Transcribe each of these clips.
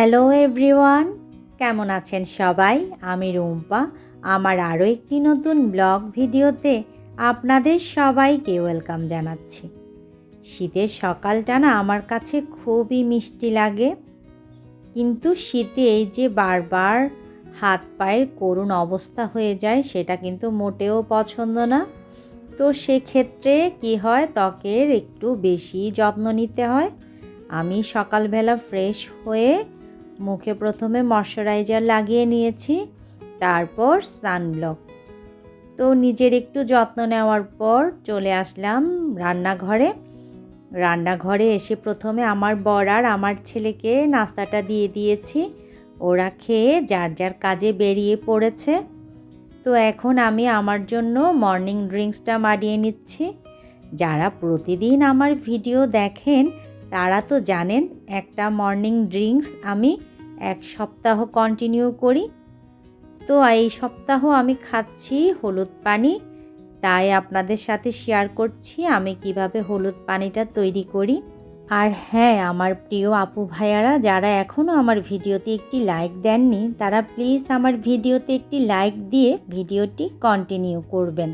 Hello everyone কেমন আছেন সবাই? আমি রুম্পা। আমার আরও একটি নতুন ব্লগ ভিডিওতে আপনাদের সবাইকে ওয়েলকাম জানাচ্ছি। শীতের সকালটা না আমার কাছে খুবই মিষ্টি লাগে। কিন্তু শীতে এই যে বারবার হাত পায়ের করুণ অবস্থা হয়ে যায়, সেটা কিন্তু মোটেও পছন্দ না। তো সেক্ষেত্রে কি হয়, ত্বকের একটু বেশি যত্ন নিতে হয়। আমি সকালবেলা ফ্রেশ হয়ে মুখে প্রথমে ময়শ্চারাইজার লাগিয়ে নিয়েছি, তারপর সানব্লক। তো নিজের একটু যত্ন নেওয়ার পর চলে আসলাম রান্নাঘরে। রান্নাঘরে এসে প্রথমে আমার বর আর আমার ছেলেকে নাস্তাটা দিয়ে দিয়েছি। ওরা খেয়ে যার যার কাজে বেরিয়ে পড়েছে। তো এখন আমি আমার জন্য মর্নিং ড্রিঙ্কসটা মারিয়ে নিচ্ছি। যারা প্রতিদিন আমার ভিডিও দেখেন, তারা তো জানেন একটা মর্নিং ড্রিঙ্কস আমি এক সপ্তাহ কন্টিনিউ করি। তো এই সপ্তাহ আমি খাচ্ছি হলুদ পানি। তাই আপনাদের সাথে শেয়ার করছি আমি কীভাবে হলুদ পানিটা তৈরি করি। আর হ্যাঁ আমার প্রিয় আপু ভাইয়ারা, যারা এখনও আমার ভিডিওতে একটি লাইক দেননি, তারা প্লিজ আমার ভিডিওতে একটি লাইক দিয়ে ভিডিওটি কন্টিনিউ করবেন।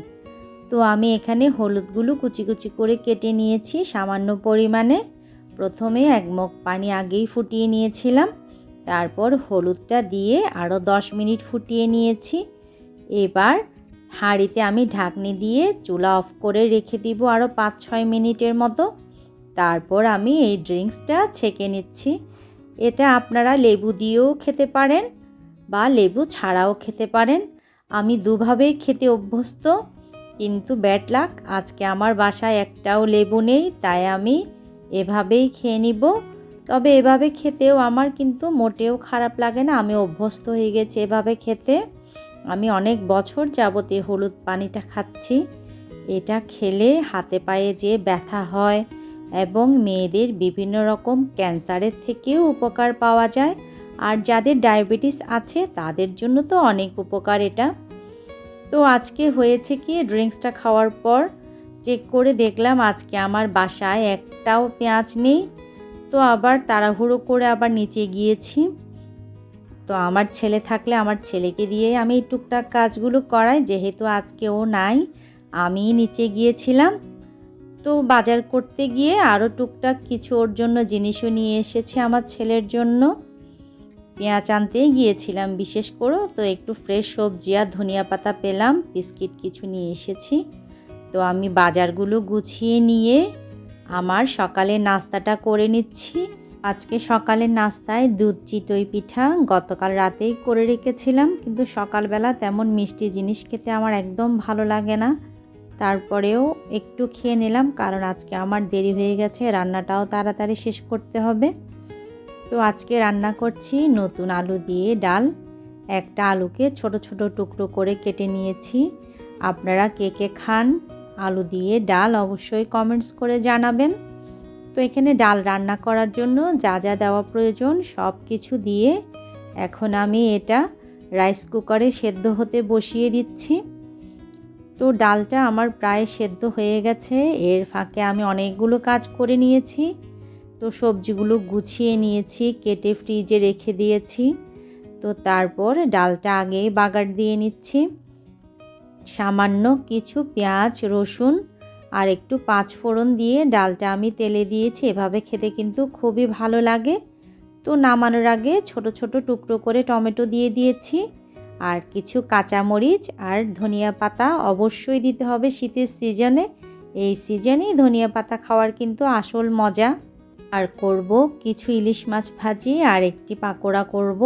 তো আমি এখানে হলুদগুলো কুচি কুচি করে কেটে নিয়েছি সামান্য পরিমাণে। প্রথমে এক মগ পানি আগেই ফুটিয়ে নিয়েছিলাম। তারপর হলুদটা দিয়ে আরও দশ মিনিট ফুটিয়ে নিয়েছি। এবার হাঁড়িতে আমি ঢাকনি দিয়ে চুলা অফ করে রেখে দিব আরও পাঁচ ছয় মিনিটের মতো। তারপর আমি এই ড্রিঙ্কসটা ছেঁকে নিচ্ছি। এটা আপনারা লেবু দিয়েও খেতে পারেন বা লেবু ছাড়াও খেতে পারেন। আমি দুভাবেই খেতে অভ্যস্ত, কিন্তু ব্যাড লাক, আজকে আমার বাসায় একটাও লেবু নেই, তাই আমি এভাবেই খেয়ে নিব। তবে এভাবে খেতেও আমার কিন্তু মোটেও খারাপ লাগে না। আমি অভ্যস্ত হয়ে গেছি এভাবে খেতে। আমি অনেক বছর যাবত এই হলুদ পানিটা খাচ্ছি। এটা খেলে হাতে পায়ে যে ব্যথা হয় এবং মেয়েদের বিভিন্ন রকম ক্যান্সারের থেকেও উপকার পাওয়া যায়। আর যাদের ডায়াবেটিস আছে, তাদের জন্য তো অনেক উপকার এটা। তো আজকে হয়েছে কি, ড্রিঙ্কসটা খাওয়ার পর চেক করে দেখলাম আজকে আমার বাসায় একটাও পেঁয়াজ নেই। তো আবার তাড়াহুড়ো করে আবার নিচে গিয়েছি। তো আমার ছেলে থাকলে আমার ছেলেকে দিয়ে আমি টুকটাক কাজগুলো করাই, যেহেতু আজকে ও নাই আমি নিচে গিয়েছিলাম। তো বাজার করতে গিয়ে আরও টুকটাক কিছু ওর জন্য জিনিসও নিয়ে এসেছে আমার ছেলের জন্য। পেঁয়াজ আনতেই গিয়েছিলাম, বিশেষ করে তো একটু ফ্রেশ সবজি আর ধনিয়া পাতা পেলাম, বিস্কিট কিছু নিয়ে এসেছি। তো আমি বাজারগুলো গুছিয়ে নিয়ে আমার সকালে নাস্তাটা করে নিচ্ছি। আজকে সকালের নাস্তায় দুধ, চিতই পিঠা গতকাল রাতেই করে রেখেছিলাম, কিন্তু সকালবেলা তেমন মিষ্টি জিনিস খেতে আমার একদম ভালো লাগে না। তারপরেও একটু খেয়ে নিলাম, কারণ আজকে আমার দেরি হয়ে গেছে, রান্নাটাও তাড়াতাড়ি শেষ করতে হবে। তো আজকে রান্না করছি নতুন আলু দিয়ে ডাল। একটা আলুকে ছোট ছোট টুকরো করে কেটে নিয়েছি। আপনারা কে কে খান আলু দিয়ে ডাল অবশ্যই কমেন্টস করে জানাবেন। তো এখানে ডাল রান্না করার জন্য যা যা দেওয়া প্রয়োজন সব কিছু দিয়ে এখন আমি এটা রাইস কুকারে সেদ্ধ হতে বসিয়ে দিচ্ছি। তো ডালটা আমার প্রায় সেদ্ধ হয়ে গেছে। এর ফাঁকে আমি অনেকগুলো কাজ করে নিয়েছি। তো সবজিগুলো গুছিয়ে নিয়েছি, কেটে ফ্রিজে রেখে দিয়েছি। তো তারপর ডালটা আগেই বাগার দিয়ে নিচ্ছি। সামান্য কিছু পেঁয়াজ, রসুন আর একটু পাঁচ ফোড়ন দিয়ে ডালটা আমি তেলে দিয়েছি। এভাবে খেতে কিন্তু খুবই ভালো লাগে। তো নামানোর আগে ছোট ছোট টুকরো করে টমেটো দিয়ে দিয়েছি। আর কিছু কাঁচামরিচ আর ধনিয়া পাতা অবশ্যই দিতে হবে শীতের সিজনে। এই সিজনেই ধনিয়া পাতা খাওয়ার কিন্তু আসল মজা। আর করব কিছু ইলিশ মাছ ভাজি আর একটি পাকোড়া করব।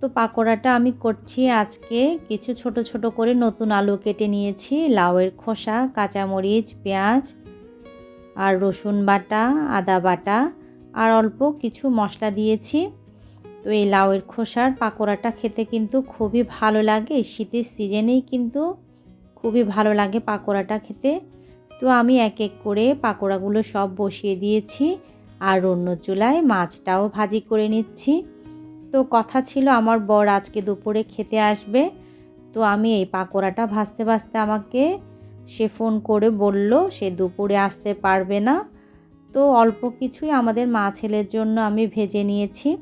তো পাকোড়াটা আমি করছি আজকে। কিছু ছোট ছোট করে নতুন আলু কেটে নিয়েছি। লাউয়ের খোসা, কাঁচামরিচ, পেঁয়াজ আর রসুন বাটা, আদা বাটা আর অল্প কিছু মশলা দিয়েছি। তো এই লাউয়ের খোসার পাকোড়াটা খেতে কিন্তু খুবই ভালো লাগে। শীতের সিজনেই কিন্তু খুবই ভালো লাগে পাকোড়াটা খেতে। তো আমি এক এক করে পাকোড়াগুলো সব বসিয়ে দিয়েছি আর অন্য চুলায় মাছটাও ভাজি করে নিচ্ছি। তো কথা ছিল, আমার বর আজকে দুপুরে খেতে আসবে। তো আমি এই পাকোড়াটা ভাজতে ভাজতে আমাকে সে ফোন করে বলল, সে দুপুরে আসতে পারবে না। তো অল্প কিছুই আমাদের মা ছেলের জন্য আমি ভেজে নিয়েছি।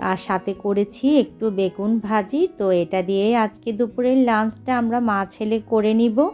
আর সাথে করেছি একটু বেগুন ভাজি। তো এটা দিয়ে আজকে দুপুরের লাঞ্চটা আমরা মা ছেলে করে নিব।